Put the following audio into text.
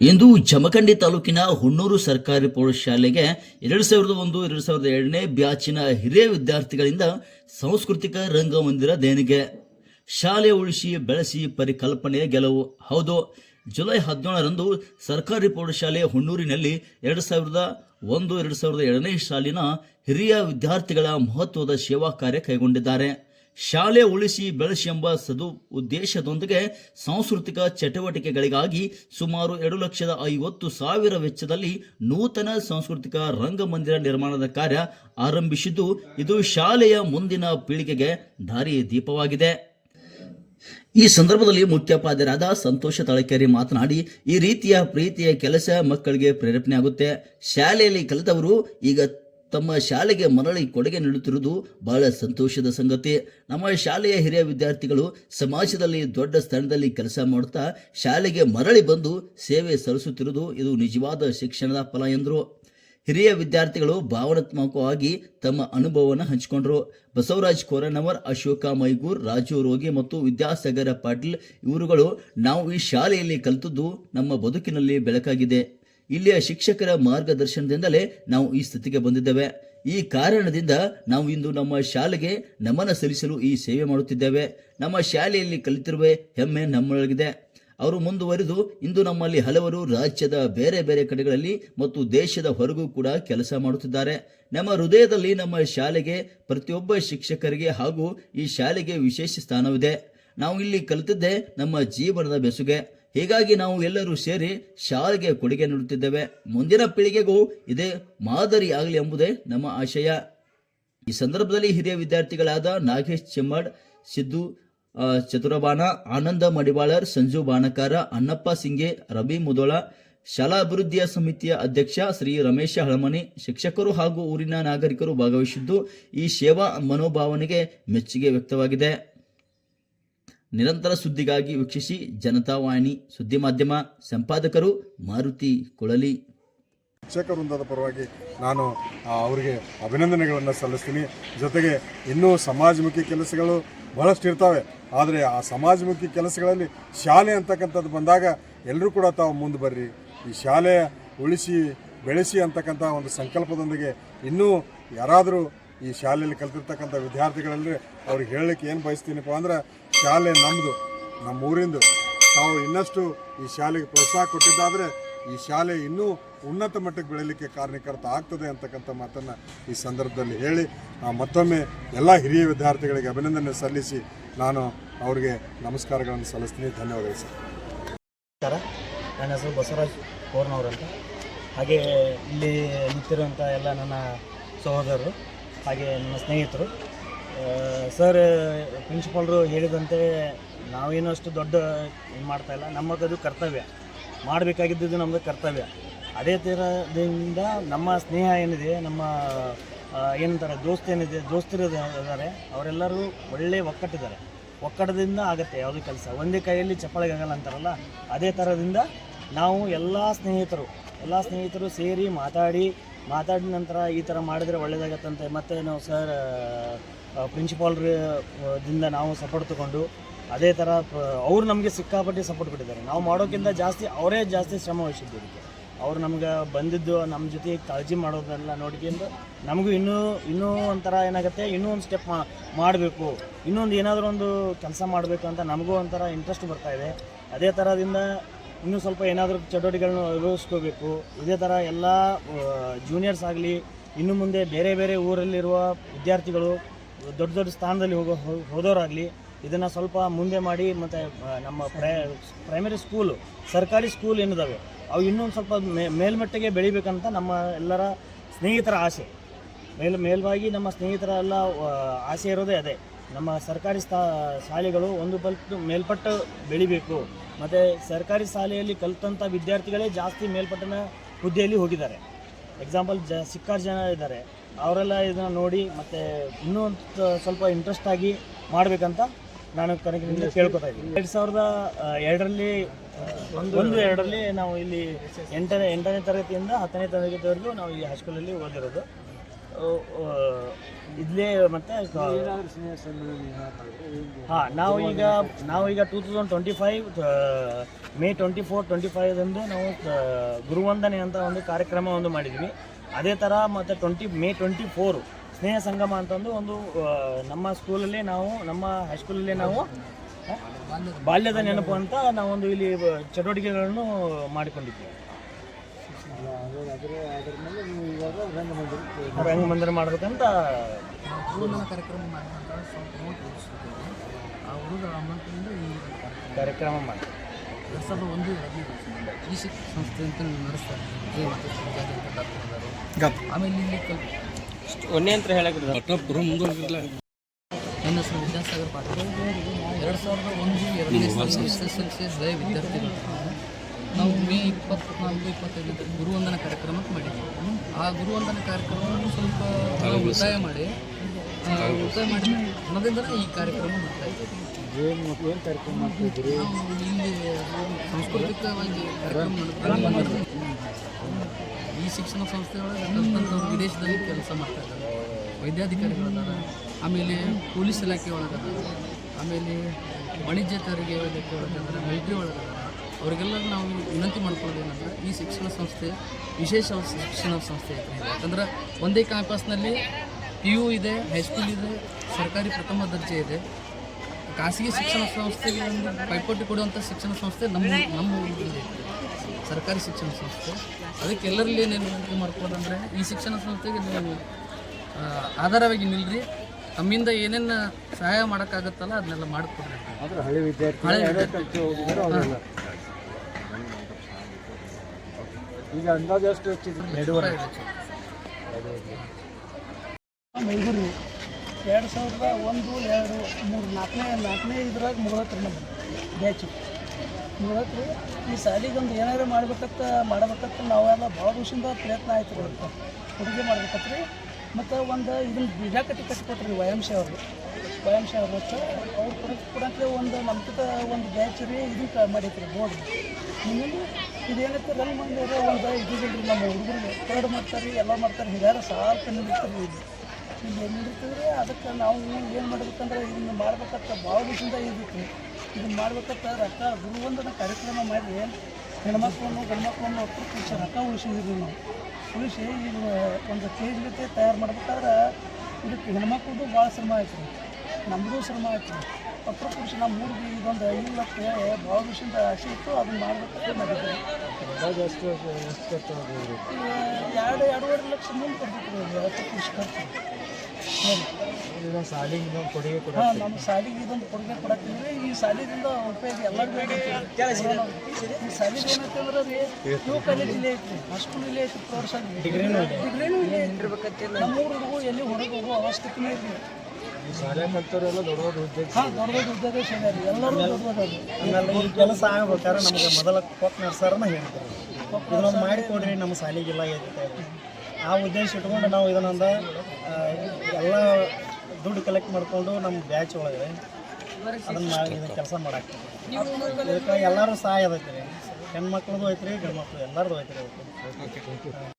ಇಂದು ಜಮಖಂಡಿ ತಾಲೂಕಿನ ಹುಣ್ಣೂರು ಸರ್ಕಾರಿ ಪ್ರೌಢಶಾಲೆಗೆ ಎರಡು ಸಾವಿರದ ಒಂದು, ಎರಡು ಸಾವಿರದ ಎರಡನೇ ಬ್ಯಾಚಿನ ಹಿರಿಯ ವಿದ್ಯಾರ್ಥಿಗಳಿಂದ ಸಾಂಸ್ಕೃತಿಕ ರಂಗಮಂದಿರ ದೇಣಿಗೆ. ಶಾಲೆ ಉಳಿಸಿ, ಬೆಳೆಸಿ ಪರಿಕಲ್ಪನೆಯ ಗೆಲುವು. ಹೌದು, ಜುಲೈ ಹದಿನೇಳರಂದು ಸರ್ಕಾರಿ ಪ್ರೌಢಶಾಲೆ ಹುಣ್ಣೂರಿನಲ್ಲಿ ಎರಡು ಸಾವಿರದ ಒಂದು, ಎರಡು ಸಾವಿರದ ಎರಡನೇ ಸಾಲಿನ ಹಿರಿಯ ವಿದ್ಯಾರ್ಥಿಗಳ ಮಹತ್ವದ ಸೇವಾ ಕಾರ್ಯ ಕೈಗೊಂಡಿದ್ದಾರೆ. ಶಾಲೆ ಉಳಿಸಿ ಬೆಳೆಸಿ ಎಂಬ ಸದು ಉದ್ದೇಶದೊಂದಿಗೆ ಸಾಂಸ್ಕೃತಿಕ ಚಟುವಟಿಕೆಗಳಿಗಾಗಿ ಸುಮಾರು ಎರಡು ಲಕ್ಷದ ಐವತ್ತು ಸಾವಿರ ವೆಚ್ಚದಲ್ಲಿ ನೂತನ ಸಾಂಸ್ಕೃತಿಕ ರಂಗಮಂದಿರ ನಿರ್ಮಾಣದ ಕಾರ್ಯ ಆರಂಭಿಸಿದ್ದು, ಇದು ಶಾಲೆಯ ಮುಂದಿನ ಪೀಳಿಗೆಗೆ ದಾರಿ ದೀಪವಾಗಿದೆ. ಈ ಸಂದರ್ಭದಲ್ಲಿ ಮುಖ್ಯೋಪಾಧ್ಯಾಯರಾದ ಸಂತೋಷ ತಳಕೇರಿ ಮಾತನಾಡಿ, ಈ ರೀತಿಯ ಪ್ರೀತಿಯ ಕೆಲಸ ಮಕ್ಕಳಿಗೆ ಪ್ರೇರೇಪಣೆ ಆಗುತ್ತೆ ಶಾಲೆಯಲ್ಲಿ ಕಲಿತವರು ಈಗ ತಮ್ಮ ಶಾಲೆಗೆ ಮರಳಿ ಕೊಡುಗೆ ನೀಡುತ್ತಿರುವುದು ಬಹಳ ಸಂತೋಷದ ಸಂಗತಿ. ನಮ್ಮ ಶಾಲೆಯ ಹಿರಿಯ ವಿದ್ಯಾರ್ಥಿಗಳು ಸಮಾಜದಲ್ಲಿ ದೊಡ್ಡ ಸ್ಥಾನದಲ್ಲಿ ಕೆಲಸ ಮಾಡುತ್ತಾ ಶಾಲೆಗೆ ಮರಳಿ ಬಂದು ಸೇವೆ ಸಲ್ಲಿಸುತ್ತಿರುವುದು ಇದು ನಿಜವಾದ ಶಿಕ್ಷಣದ ಫಲ ಎಂದರು. ಹಿರಿಯ ವಿದ್ಯಾರ್ಥಿಗಳು ಭಾವನಾತ್ಮಕವಾಗಿ ತಮ್ಮ ಅನುಭವವನ್ನು ಹಂಚಿಕೊಂಡರು. ಬಸವರಾಜ್ ಕೋರನವರ್ ಅಶೋಕ ಮೈಗೂರ್, ರಾಜು ರೋಗಿ ಮತ್ತು ವಿದ್ಯಾಸಾಗರ ಪಾಟೀಲ್ ಇವರುಗಳು ನಾವು ಈ ಶಾಲೆಯಲ್ಲಿ ಕಲಿತದ್ದು ನಮ್ಮ ಬದುಕಿನಲ್ಲಿ ಬೆಳಕಾಗಿದೆ. ಇಲ್ಲಿಯ ಶಿಕ್ಷಕರ ಮಾರ್ಗದರ್ಶನದಿಂದಲೇ ನಾವು ಈ ಸ್ಥಿತಿಗೆ ಬಂದಿದ್ದೇವೆ. ಈ ಕಾರಣದಿಂದ ನಾವು ಇಂದು ನಮ್ಮ ಶಾಲೆಗೆ ನಮನ ಸಲ್ಲಿಸಲು ಈ ಸೇವೆ ಮಾಡುತ್ತಿದ್ದೇವೆ. ನಮ್ಮ ಶಾಲೆಯಲ್ಲಿ ಕಲಿತಿರುವ ಹೆಮ್ಮೆ ನಮ್ಮೊಳಗಿದೆ. ಅವರು ಮುಂದುವರಿದು ಇಂದು ನಮ್ಮಲ್ಲಿ ಹಲವರು ರಾಜ್ಯದ ಬೇರೆ ಬೇರೆ ಕಡೆಗಳಲ್ಲಿ ಮತ್ತು ದೇಶದ ಹೊರಗೂ ಕೂಡ ಕೆಲಸ ಮಾಡುತ್ತಿದ್ದಾರೆ. ನಮ್ಮ ಹೃದಯದಲ್ಲಿ ನಮ್ಮ ಶಾಲೆಗೆ ಪ್ರತಿಯೊಬ್ಬ ಶಿಕ್ಷಕರಿಗೆ ಹಾಗೂ ಈ ಶಾಲೆಗೆ ವಿಶೇಷ ಸ್ಥಾನವಿದೆ. ನಾವು ಇಲ್ಲಿ ಕಲಿತಿದ್ದೇ ನಮ್ಮ ಜೀವನದ ಬೆಸುಗೆ. ಹೀಗಾಗಿ ನಾವು ಎಲ್ಲರೂ ಸೇರಿ ಶಾಲೆಗೆ ಕೊಡುಗೆ ನೀಡುತ್ತಿದ್ದೇವೆ. ಮುಂದಿನ ಪೀಳಿಗೆಗೂ ಇದೇ ಮಾದರಿ ಆಗಲಿ ಎಂಬುದೇ ನಮ್ಮ ಆಶಯ. ಈ ಸಂದರ್ಭದಲ್ಲಿ ಹಿರಿಯ ವಿದ್ಯಾರ್ಥಿಗಳಾದ ನಾಗೇಶ್ ಚೆಮ್ಮಡ್, ಸಿದ್ದು ಚತುರಬಾನ ಆನಂದ ಮಡಿವಾಳರ್, ಸಂಜು ಬಾಣಕಾರ ಅನ್ನಪ್ಪ ಸಿಂಗೆ, ರವಿ ಮುದೋಳ, ಶಾಲಾ ಅಭಿವೃದ್ಧಿಯ ಸಮಿತಿಯ ಅಧ್ಯಕ್ಷ ಶ್ರೀ ರಮೇಶ ಹಳಮನಿ, ಶಿಕ್ಷಕರು ಹಾಗೂ ಊರಿನ ನಾಗರಿಕರು ಭಾಗವಹಿಸಿದ್ದು ಈ ಸೇವಾ ಮನೋಭಾವನೆಗೆ ಮೆಚ್ಚುಗೆ ವ್ಯಕ್ತವಾಗಿದೆ. ನಿರಂತರ ಸುದ್ದಿಗಾಗಿ ವೀಕ್ಷಿಸಿ ಜನತಾವಾಣಿ ಸುದ್ದಿ ಮಾಧ್ಯಮ ಸಂಪಾದಕರು ಮಾರುತಿ ಕೊಳಲಿ. ಶಿಕ್ಷಕ ವೃಂದದ ಪರವಾಗಿ ನಾನು ಅವರಿಗೆ ಅಭಿನಂದನೆಗಳನ್ನು ಸಲ್ಲಿಸ್ತೀನಿ. ಜೊತೆಗೆ ಇನ್ನೂ ಸಮಾಜಮುಖಿ ಕೆಲಸಗಳು ಬಹಳಷ್ಟು ಇರ್ತವೆ. ಆದರೆ ಆ ಸಮಾಜಮುಖಿ ಕೆಲಸಗಳಲ್ಲಿ ಶಾಲೆ ಅಂತಕ್ಕಂಥದ್ದು ಬಂದಾಗ ಎಲ್ಲರೂ ಕೂಡ ತಾವು ಮುಂದೆ ಬರ್ರಿ. ಈ ಶಾಲೆ ಉಳಿಸಿ, ಬೆಳೆಸಿ ಅಂತಕ್ಕಂಥ ಒಂದು ಸಂಕಲ್ಪದೊಂದಿಗೆ ಇನ್ನೂ ಯಾರಾದರೂ ಈ ಶಾಲೆಯಲ್ಲಿ ಕಲಿತಿರ್ತಕ್ಕಂಥ ವಿದ್ಯಾರ್ಥಿಗಳಲ್ಲಿ ಅವ್ರಿಗೆ ಹೇಳಲಿಕ್ಕೆ ಏನು ಬಯಸ್ತೀನಪ್ಪ ಅಂದ್ರೆ ಶಾಲೆ ನಮ್ಮದು ನಮ್ಮ ಊರಿಂದು. ತಾವು ಇನ್ನಷ್ಟು ಈ ಶಾಲೆಗೆ ಪ್ರೋತ್ಸಾಹ ಕೊಟ್ಟಿದ್ದಾದರೆ ಈ ಶಾಲೆ ಇನ್ನೂ ಉನ್ನತ ಮಟ್ಟಕ್ಕೆ ಬೆಳೀಲಿಕ್ಕೆ ಕಾರಣೀಕರ್ತ ಆಗ್ತದೆ ಅಂತಕ್ಕಂಥ ಮಾತನ್ನು ಈ ಸಂದರ್ಭದಲ್ಲಿ ಹೇಳಿ ಮತ್ತೊಮ್ಮೆ ಎಲ್ಲ ಹಿರಿಯ ವಿದ್ಯಾರ್ಥಿಗಳಿಗೆ ಅಭಿನಂದನೆ ಸಲ್ಲಿಸಿ ನಾನು ಅವರಿಗೆ ನಮಸ್ಕಾರಗಳನ್ನು ಸಲ್ಲಿಸ್ತೀನಿ. ಧನ್ಯವಾದಗಳು ಸರ್. ನಮಸ್ಕಾರ. ನನ್ನ ಹೆಸರು ಬಸವರಾಜ್ ಕೋರ್ನವರಂತ. ಹಾಗೆ ಇಲ್ಲಿ ನಿಂತಿರುವಂಥ ಎಲ್ಲ ನನ್ನ ಸಹೋದರರು, ಹಾಗೆ ನನ್ನ ಸ್ನೇಹಿತರು. ಸರ್, ಪ್ರಿನ್ಸಿಪಾಲ್ರು ಹೇಳಿದಂತೆ ನಾವೇನು ಅಷ್ಟು ದೊಡ್ಡ ಇದು ಮಾಡ್ತಾ ಇಲ್ಲ. ನಮ್ಮದು ಕರ್ತವ್ಯ. ಮಾಡಬೇಕಾಗಿದ್ದು ನಮ್ಮದು ಕರ್ತವ್ಯ. ಅದೇ ಥರದಿಂದ ನಮ್ಮ ಸ್ನೇಹ ಏನಿದೆ, ನಮ್ಮ ಏನಂತಾರೆ, ದೋಸ್ತ್ ಏನಿದೆ ದೋಸ್ತರು ಇದ್ದಾರೆ ಅವರೆಲ್ಲರೂ ಒಳ್ಳೆ ಒಕ್ಕಟ್ಟಿದ್ದಾರೆ. ಒಕ್ಕಡದಿಂದ ಆಗುತ್ತೆ ಯಾವುದೇ ಕೆಲಸ. ಒಂದೇ ಕೈಯಲ್ಲಿ ಚಪ್ಪಳಿಗಾಗಲ್ಲ ಅಂತಾರಲ್ಲ, ಅದೇ ಥರದಿಂದ ನಾವು ಎಲ್ಲ ಸ್ನೇಹಿತರು ಎಲ್ಲ ಸ್ನೇಹಿತರು ಸೇರಿ ಮಾತಾಡಿ, ಮಾತಾಡಿದ ನಂತರ ಈ ಥರ ಮಾಡಿದರೆ ಒಳ್ಳೆಯದಾಗತ್ತಂತೆ ಮತ್ತು ನಾವು ಸರ್ ಪ್ರಿನ್ಸಿಪಾಲ್ರಿಂದ ನಾವು ಸಪೋರ್ಟ್ ತಗೊಂಡು ಅದೇ ಥರ ಅವ್ರು ನಮಗೆ ಸಿಕ್ಕಾಪಟ್ಟೆ ಸಪೋರ್ಟ್ ಕೊಟ್ಟಿದ್ದಾರೆ. ನಾವು ಮಾಡೋಕ್ಕಿಂತ ಜಾಸ್ತಿ ಅವರೇ ಜಾಸ್ತಿ ಶ್ರಮ ವಹಿಸಿದ್ದು ಇದಕ್ಕೆ. ಅವ್ರು ನಮ್ಗೆ ಬಂದಿದ್ದು ನಮ್ಮ ಜೊತೆ ಕಾಳಜಿ ಮಾಡೋದನ್ನೆಲ್ಲ ನೋಡ್ಕೊಂಡು ನಮಗೂ ಇನ್ನೂ ಇನ್ನೂ ಒಂಥರ ಏನಾಗುತ್ತೆ, ಇನ್ನೂ ಒಂದು ಸ್ಟೆಪ್ ಮಾಡಬೇಕು. ಇನ್ನೊಂದು ಏನಾದರೂ ಒಂದು ಕೆಲಸ ಮಾಡಬೇಕು ಅಂತ ನಮಗೂ ಒಂಥರ ಇಂಟ್ರೆಸ್ಟ್ ಬರ್ತಾ ಇದೆ. ಅದೇ ಥರದಿಂದ ಇನ್ನೂ ಸ್ವಲ್ಪ ಏನಾದರೂ ಚಟುವಟಿಕೆಗಳನ್ನ ಅಳವಡಿಸ್ಕೋಬೇಕು ಇದೇ ಥರ ಎಲ್ಲ ಜೂನಿಯರ್ಸ್ ಆಗಲಿ, ಇನ್ನು ಮುಂದೆ ಬೇರೆ ಬೇರೆ ಊರಲ್ಲಿರುವ ವಿದ್ಯಾರ್ಥಿಗಳು ದೊಡ್ಡ ದೊಡ್ಡ ಸ್ಥಾನದಲ್ಲಿ ಹೋಗೋ ಹೋದವರಾಗಲಿ, ಇದನ್ನು ಸ್ವಲ್ಪ ಮುಂದೆ ಮಾಡಿ, ಮತ್ತು ನಮ್ಮ ಪ್ರೈ ಪ್ರೈಮರಿ ಸ್ಕೂಲು ಸರ್ಕಾರಿ ಸ್ಕೂಲ್ ಏನಿದಾವೆ, ಅವು ಇನ್ನೊಂದು ಸ್ವಲ್ಪ ಮೇ ಮೇಲ್ಮಟ್ಟಿಗೆ ಬೆಳಿಬೇಕಂತ ನಮ್ಮ ಎಲ್ಲರ ಸ್ನೇಹಿತರ ಆಸೆ. ಮೇಲ್, ಮೇಲ್ವಾಗಿ ನಮ್ಮ ಸ್ನೇಹಿತರ ಎಲ್ಲ ಆಸೆ ಇರೋದೇ ಅದೇ. ನಮ್ಮ ಸರ್ಕಾರಿ ಸ್ಥಾ ಶಾಲೆಗಳು ಒಂದು ಪಟ್ಟು ಮೇಲ್ಪಟ್ಟು ಬೆಳಿಬೇಕು. ಮತ್ತು ಸರ್ಕಾರಿ ಶಾಲೆಯಲ್ಲಿ ಕಲಿತಂಥ ವಿದ್ಯಾರ್ಥಿಗಳೇ ಜಾಸ್ತಿ ಮೇಲ್ಪಟ್ಟನ ಹುದ್ದೆಯಲ್ಲಿ ಹೋಗಿದ್ದಾರೆ. ಎಕ್ಸಾಂಪಲ್ ಜ, ಸಿಕ್ಕಾರು ಜನ ಇದ್ದಾರೆ. ಅವರೆಲ್ಲ ಇದನ್ನು ನೋಡಿ ಮತ್ತು ಇನ್ನೂ ಒಂದು ಸ್ವಲ್ಪ ಇಂಟ್ರೆಸ್ಟ್ ಆಗಿ ಮಾಡಬೇಕಂತ ನಾನು ಕನಕಿನಿಂದ ಕೇಳ್ಕೊತಾ ಇದ್ದೀನಿ. ಎರಡು ಸಾವಿರದ ಎರಡರಲ್ಲಿ ಒಂದು ಎರಡರಲ್ಲಿ. ನಾವು ಇಲ್ಲಿ ಎಂಟನೇ ಎಂಟನೇ ತರಗತಿಯಿಂದ ಹತ್ತನೇ ತರಗತಿವರೆಗೂ ನಾವು ಈ ಹೈಸ್ಕೂಲಲ್ಲಿ ಓದಿರೋದು. ಇದ್ಲೇ ಮತ್ತೆ ಹಾಂ ನಾವು ಈಗ ನಾವು ಈಗ two thousand twenty five May twenty four twenty ಫೈವ್ದಂದು ನಾವು ಗುರುವಂದನೆ ಅಂತ ಒಂದು ಕಾರ್ಯಕ್ರಮ ಒಂದು ಮಾಡಿದ್ವಿ. ಅದೇ ಥರ ಮತ್ತು ಟ್ವೆಂಟಿ ಮೇ ಟ್ವೆಂಟಿ ಫೋರು ಸ್ನೇಹ ಸಂಗಮ ಅಂತಂದು ಒಂದು ನಮ್ಮ ಸ್ಕೂಲಲ್ಲೇ ನಾವು ನಮ್ಮ ಹೈಸ್ಕೂಲಲ್ಲಿ ನಾವು ಬಾಲ್ಯದ ನೆನಪು ಅಂತ ನಾವೊಂದು ಇಲ್ಲಿ ಚಟುವಟಿಕೆಗಳನ್ನು ಮಾಡಿಕೊಂಡಿದ್ದೀವಿ. ರಂಗಮಂದಿರ ಮಾಡಬೇಕಂತ ಕಾರ್ಯಕ್ರಮ ಮಾಡಿ ಎರಡು ಸಾವಿರದ ಒಂದು ಈ ಶಿಕ್ಷಣ ಸಂಸ್ಥೆ ಅಂತ ನಡೆಸ್ತಾರೆ. ಆಮೇಲೆ ಇಲ್ಲಿ ಒಂದೇ ಅಂತ ಹೇಳಕ್ಕೆ ನನ್ನ ಹೆಸರು ವಿದ್ಯಾಸಾಗರ್ ಪಾಟೀಲ್. ಎರಡು ಸಾವಿರದ ಒಂದು ಎರಡನೇ ಎಸ್ ಎಸ್ ಎಲ್ ಸಿ ಹಳೆಯ ವಿದ್ಯಾರ್ಥಿಗಳು. ನಾವು ಮೇ ಇಪ್ಪತ್ನಾಲ್ಕು ಇಪ್ಪತ್ತೈದರ ಗುರುವಂದನ ಕಾರ್ಯಕ್ರಮಕ್ಕೆ ಮಾಡಿದ್ದೀವಿ ಆ ಗುರುವಂದನ ಕಾರ್ಯಕ್ರಮವನ್ನು ಸ್ವಲ್ಪ ಉಳಿತಾಯ ಮಾಡಿ. ಉಳಿತಾಯ ಮಾಡಿ ಹಣದಿಂದ ಈ ಕಾರ್ಯಕ್ರಮ ಮಾಡ್ತಾ ಇದ್ದೀವಿ ನಾವು ಇಲ್ಲಿ ಸಾಂಸ್ಕೃತಿಕವಾಗಿ ಕಾರ್ಯಕ್ರಮ. ಈ ಶಿಕ್ಷಣ ಸಂಸ್ಥೆಯೊಳಗೆ ಕಲ್ತಂಥವ್ರು ವಿದೇಶದಲ್ಲಿ ಕೆಲಸ ಮಾಡ್ತಾ ಇದ್ದಾರೆ ವೈದ್ಯಾಧಿಕಾರಿಗಳಿದ್ದಾರೆ ಆಮೇಲೆ ಪೊಲೀಸ್ ಇಲಾಖೆ ಒಳಗದ ಆಮೇಲೆ ವಾಣಿಜ್ಯ ತೆರಿಗೆ ಇಲಾಖೆ ಒಳಗದಾರ ಮಿಲಿಟ್ರಿ ಒಳಗದ ಅವರಿಗೆಲ್ಲ ನಾವು ವಿನಂತಿ ಮಾಡ್ಕೊಳ್ಳೋದೇನಂದ್ರೆ ಈ ಶಿಕ್ಷಣ ಸಂಸ್ಥೆ ವಿಶೇಷ ಶಿಕ್ಷಣ ಸಂಸ್ಥೆ ಯಾಕಂದ್ರೆ ಒಂದೇ ಕ್ಯಾಂಪಸ್ನಲ್ಲಿ ಪಿ ಯು ಇದೆ ಹೈಸ್ಕೂಲ್ ಇದೆ ಸರ್ಕಾರಿ ಪ್ರಥಮ ದರ್ಜೆ ಇದೆ. ಖಾಸಗಿ ಶಿಕ್ಷಣ ಸಂಸ್ಥೆಗೆ ಒಂದು ಪೈಪೋಟಿ ಕೊಡುವಂಥ ಶಿಕ್ಷಣ ಸಂಸ್ಥೆ ನಮ್ಮ ನಮ್ಮ ಊರಲ್ಲಿ ಸರ್ಕಾರಿ ಶಿಕ್ಷಣ ಸಂಸ್ಥೆ. ಅದಕ್ಕೆ ಎಲ್ಲರಲ್ಲಿ ಏನೇನು ವಿನಂತಿ ಮಾಡ್ಕೋದಂದರೆ ಈ ಶಿಕ್ಷಣ ಸಂಸ್ಥೆಗೆ ನೀವು ಆಧಾರವಾಗಿ ನಿಲ್ಲರಿ ನಮ್ಮಿಂದ ಏನೇನು ಸಹಾಯ ಮಾಡೋಕ್ಕಾಗತ್ತಲ್ಲ ಅದನ್ನೆಲ್ಲ ಮಾಡಿಕೊಡ್ರಿ ಹಳೆ ವಿದ್ಯಾರ್ಥಿ ಈಗ ಅಂದಾಜು ಎಷ್ಟು ಎರಡೂವರೆ ಮೈಗೂರು ಎರಡು ಸಾವಿರದ ಒಂದು, ಎರಡು, ಮೂರು, ನಾಲ್ಕನೇ ನಾಲ್ಕನೇ ಇದ್ರಾಗ ಮುಗಿದತ್ರಿ ನಮ್ಮ ಬ್ಯಾಚು ಮುಗಿದತ್ರಿ ಈ ಸಾಲಿಗೊಂದು ಏನಾರು ಮಾಡ್ಬೇಕತ್ತ ಮಾಡ್ಬೇಕತ್ತ ನಾವೆಲ್ಲ ಭಾಳ ದಿವಸದಿಂದ ಪ್ರಯತ್ನ ಆಯ್ತು ರೀ ಅಂತ ಹುಡುಗಿ ಮಾಡ್ಬೇಕತ್ರಿ. ಮತ್ತು ಒಂದು ಇದನ್ನ ಕಟ್ಟಿ ಕಟ್ಟಿಕೊಟ್ರಿ ವಯಂಶ ಅವರು. ವಯಂಶ ಅವ್ರ ಹತ್ರ ಅವ್ರು ಕೊಡಕ್ಕೆ ಕೊಡಕ್ಕೆ ಒಂದು ನಮ್ಕಿತ ಒಂದು ಬ್ಯಾಚ್ ರೀ ಇದನ್ನ ಮಾಡೈತ್ರಿ ಬೋರ್ಡ್ ಇನ್ನೊಂದು ಇದೇನಕ್ಕೆ ರನ್ ಮಾಡಿದ್ರೆ ಒಂದು ಇದಿಲ್ಲ ನಮ್ಮ ಹುಡುಗರು ಕರಡು ಮಾಡ್ತಾರೆ, ಎಲ್ಲ ಮಾಡ್ತಾರೆ ಕಣ್ಣು ಬಿತ್ತ ರೀ ಏನು ನಡೀತದ್ರಿ? ಅದಕ್ಕೆ ನಾವು ಏನು ಮಾಡ್ಬೇಕಂದ್ರೆ ಇದನ್ನು ಮಾಡ್ಬೇಕಂತ ಭಾಳ ದಿವಸದಿಂದ ಇದನ್ನು ಇದನ್ನ ಮಾಡ್ಬೇಕಂತ ರೊಕ್ಕ ಗುರುವಂದನ ಕಾರ್ಯಕ್ರಮ ಮಾಡಿ ಹೆಣ್ಮಕ್ಳನ್ನು ಗಂಡ್ಮಕ್ಳನ್ನು ಒಟ್ಟು ಕೂಡಿಸಿ ರೊಕ್ಕ ಉಳಿಸಿದ್ವಿ ನಾವು. ಉಳಿಸಿ ಈಗ ಒಂದು ಕೆ ಜೊತೆ ತಯಾರು ಮಾಡ್ಬೇಕಾದ್ರೆ ಇದಕ್ಕೆ ಹೆಣ್ಮಕ್ಳದ್ದು ಭಾಳ ಶ್ರಮ ಆಯ್ತು ರೀ ನಮ್ಮದು ಶ್ರಮ ಆಯ್ತು ರೀ ಒಟ್ಟು ಕೂಡಿಸಿ ನಮ್ಮ ಊರಿಗೆ ಇದೊಂದು ಐದು ಲಕ್ಷ ಭಾಳ ದಿವಸದಿಂದ ಆಸೆ ಇತ್ತು ಅದನ್ನು ಮಾಡ್ಬೇಕಂತ ಮಾಡಿದ್ವಿ. ಎರಡು ಎರಡೂವರೆ ಲಕ್ಷ ಮುಂದೆ ಕೊಡ್ಬೇಕು ಒಟ್ಟು ಕೂಡಿಸಿ ಖರ್ಚು. ಹಾಂ ನಮ್ಮ ಶಾಲೆಗೆ ಇದೊಂದು ಕೊಡುಗೆ ಕೊಡತ್ತೀವಿ ಈ ಶಾಲೆದಿಂದ ಉಪಯೋಗ ಎಲ್ಲರಿಗೂ ಈ ಶಾಲೆಗೆ ಏನಂತಂದ್ರೆ ರೀ ಯು ಕಾಲೇಜ್ ಇಲ್ಲೇ ಐತ್ರಿ. ಹೈಸ್ಕೂಲ್ ಇಲ್ಲೇ ಐತಿ ಪ್ರೌಢಶಾಲೆ ಡಿಗ್ರಿನೂ ಇಲ್ಲೇ ಐತ್ರಿ ನಮ್ಮ ಹುಡುಗರು ಎಲ್ಲಿ ಹೊರಗೆ ಹೋಗೋ ಅವಶ್ಯಕತೆನೇ ಇಲ್ಲ. ಶಾಲೆ ಕಲ್ತವ್ರೆಲ್ಲ ದೊಡ್ಡ ದೊಡ್ಡ ಉದ್ಯೋಗ ಹಾಂ ದೊಡ್ಡ ದೊಡ್ಡ ಉದ್ಯೋಗ ಸಿಗ್ಯಾರ ಎಲ್ಲರೂ ದೊಡ್ಡ ದೊಡ್ಡದು ಆಮೇಲೆ ಈ ಕೆಲಸ ಆಗ್ಬೇಕಾದ್ರೆ ನಮಗೆ ಮೊದಲ ಕೊಪ್ಪ ನರ್ಸರನ್ನ ಹೇಳ್ತಾರೆ ಇದನ್ನೊಂದು ಮಾಡಿಕೊಡ್ರಿ ನಮ್ಮ ಶಾಲೆಗೆಲ್ಲ ಐತೆ ಆ ಉದ್ದೇಶ ಇಟ್ಕೊಂಡು ನಾವು ಇದನ್ನೊಂದು ಎಲ್ಲ ದುಡ್ಡು ಕಲೆಕ್ಟ್ ಮಾಡಿಕೊಂಡು ನಮ್ಮ ಬ್ಯಾಚ್ ಒಳಗೆ ಅದನ್ನ ಮಾಡಿ ಇದನ್ನ ಕೆಲಸ ಮಾಡಾಕ್ತೀವಿ ಇದಕ್ಕೆ ಎಲ್ಲರೂ ಸಹಾಯ ಅದೈತೆ ರೀ ಹೆಣ್ಮಕ್ಳದ್ದು ಐತ್ರಿ ಗಂಡ್ಮಕ್ಳು ಎಲ್ಲರದು ಐತ್ರಿ ಅದಕ್ಕೆ